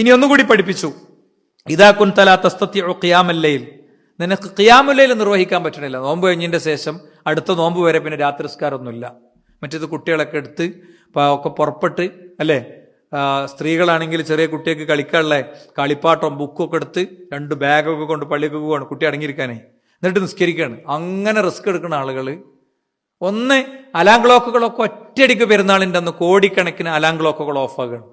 ഇനി ഒന്നുകൂടി പഠിപ്പിച്ചു. ഇതാ കുന്തല തസ്തത്തി ഖിയാമല്ലയിൽ നിനക്ക് ഖിയാമുല്ലയിൽ നിർവഹിക്കാൻ പറ്റണില്ല. നോമ്പ് കഴിഞ്ഞതിന്റെ ശേഷം അടുത്ത നോമ്പ് വരെ പിന്നെ രാത്രിസ്കാരമൊന്നുമില്ല. മറ്റേത് കുട്ടികളൊക്കെ എടുത്ത് ഒക്കെ പുറപ്പെട്ട് അല്ലേ? സ്ത്രീകളാണെങ്കിൽ ചെറിയ കുട്ടിയൊക്കെ കളിക്കാനുള്ള കളിപ്പാട്ടം ബുക്കും ഒക്കെ എടുത്ത് രണ്ട് ബാഗൊക്കെ കൊണ്ട് പള്ളിക്കൊക്കെ പോകണം കുട്ടി അടങ്ങിയിരിക്കാനേ. എന്നിട്ട് നിസ്കരിക്കുകയാണ് അങ്ങനെ റിസ്ക് എടുക്കുന്ന ആളുകൾ ഒന്ന് അലാം ക്ലോക്കുകളൊക്കെ ഒറ്റയടിക്ക് പെരുന്നാളിന്റെ അന്ന് കോടിക്കണക്കിന് അലാം ക്ലോക്കുകൾ ഓഫാകുകയാണ്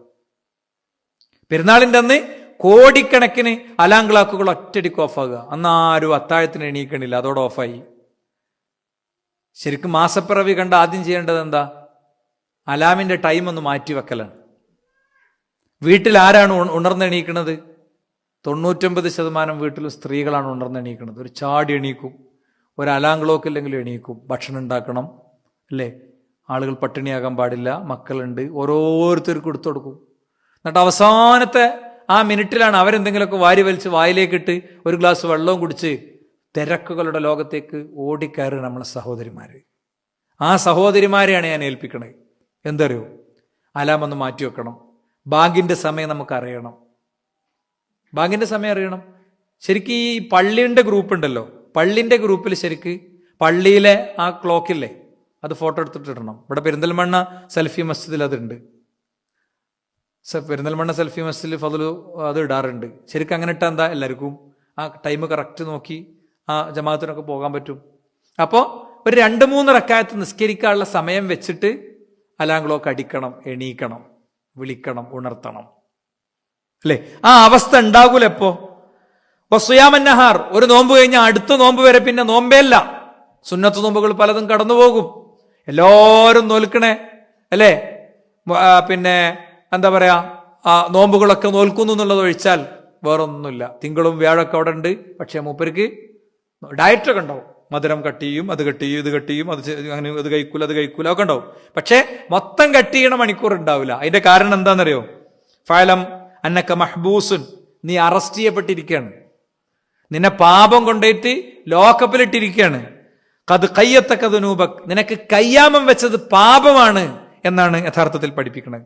പെരുന്നാളിന്റെ അന്ന് കോടിക്കണക്കിന് അലാം ക്ലാക്കുകൾ ഒറ്റടിക്ക് ഓഫാകുക. അന്ന് ആരും അത്താഴത്തിന് എണീക്കണില്ല. അതോടെ ഓഫായി. ശരിക്കും മാസപ്പിറവി കണ്ട ആദ്യം ചെയ്യേണ്ടത് എന്താ? അലാമിന്റെ ടൈം ഒന്ന് മാറ്റി വെക്കലാണ്. വീട്ടിൽ ആരാണ് ഉണ- ഉണർന്നെണീക്കണത് തൊണ്ണൂറ്റൊമ്പത് ശതമാനം വീട്ടിൽ സ്ത്രീകളാണ് ഉണർന്നെണീക്കുന്നത് ഒരു ചാടി എണീക്കും. ഒരു അലാം ക്ലോക്ക് ഇല്ലെങ്കിലും എണീക്കും. ഭക്ഷണം ഉണ്ടാക്കണം. അല്ലേ? ആളുകൾ പട്ടിണിയാകാൻ പാടില്ല. മക്കളുണ്ട്. ഓരോരുത്തർക്കും എടുത്തു കൊടുക്കും. എന്നിട്ട് അവസാനത്തെ ആ മിനിറ്റിലാണ് അവരെന്തെങ്കിലുമൊക്കെ വാരി വലിച്ച് വായിലേക്കിട്ട് ഒരു ഗ്ലാസ് വെള്ളവും കുടിച്ച് തിരക്കുകളുടെ ലോകത്തേക്ക് ഓടിക്കയറി നമ്മളെ സഹോദരിമാര്. ആ സഹോദരിമാരെയാണ് ഞാൻ ഏൽപ്പിക്കണത് എന്തറിയോ? അലാം ഒന്ന് മാറ്റി വെക്കണം. ബാങ്കിന്റെ സമയം നമുക്കറിയണം. ബാങ്കിന്റെ സമയം അറിയണം. ശരിക്കും ഈ പള്ളിയുടെ ഗ്രൂപ്പ് ഉണ്ടല്ലോ. പള്ളിന്റെ ഗ്രൂപ്പിൽ ശരിക്ക് പള്ളിയിലെ ആ ക്ലോക്കില്ലേ? അത് ഫോട്ടോ എടുത്തിട്ടിടണം ഇവിടെ പെരിന്തൽമണ്ണ സെൽഫി മസ്ജിദിൽ അതുണ്ട്. പെരിന്തൽമണ്ണ സെൽഫി മസ്ജിദിൽ ഫضലു അത് ഇടാറുണ്ട്. ശരിക്കും അങ്ങനെ ഇട്ടാൽ എന്താ എല്ലാവർക്കും? ആ ടൈം കറക്റ്റ് നോക്കി ആ ജമാഅത്തിനൊക്കെ പോകാൻ പറ്റും. അപ്പോൾ ഒരു രണ്ട് മൂന്ന് റക്കായത്ത് നിസ്കരിക്കാനുള്ള സമയം വെച്ചിട്ട് അലാം ക്ലോക്ക് അടിക്കണം എണീക്കണം വിളിക്കണം ഉണർത്തണം. അല്ലേ? ആ അവസ്ഥ ഉണ്ടാകൂല എപ്പോ വസുയാമന്നഹാർ ഒരു നോമ്പ് കഴിഞ്ഞാൽ അടുത്ത നോമ്പ് വരെ പിന്നെ നോമ്പേല്ല സുന്നത്ത് നോമ്പുകൾ പലതും കടന്നു പോകും എല്ലാവരും നോൽക്കണേ. അല്ലേ? പിന്നെ എന്താ പറയാ? ആ നോമ്പുകളൊക്കെ നോൽക്കുന്നു എന്നുള്ളത് ഒഴിച്ചാൽ വേറൊന്നുമില്ല. തിങ്കളും വ്യാഴമൊക്കെ അവിടെ ഉണ്ട്. പക്ഷേ മൂപ്പർക്ക് ഡയറ്റൊക്കെ ഉണ്ടാവും. മധുരം കട്ട് ചെയ്യും അത് കട്ട് ചെയ്യും ഇത് കട്ട് ചെയ്യും അത് അങ്ങനെ ഇത് കഴിക്കൂല അത് കഴിക്കൂല ഒക്കെ ഉണ്ടാവും. പക്ഷേ മൊത്തം കട്ട് ചെയ്യണ മണിക്കൂർ ഉണ്ടാവില്ല. അതിന്റെ കാരണം എന്താണെന്നറിയോ? ഫലം അന്നക്ക മഹ്ബൂസുൻ നീ അറസ്റ്റ് ചെയ്യപ്പെട്ടിരിക്കുകയാണ് നിന്നെ പാപം കൊണ്ടേറ്റ് ലോക്കപ്പിലിട്ടിരിക്കുകയാണ് കത് കയ്യത്തക്കത് നൂപക് നിനക്ക് കയ്യാമം വെച്ചത് പാപമാണ് എന്നാണ് യഥാർത്ഥത്തിൽ പഠിപ്പിക്കുന്നത്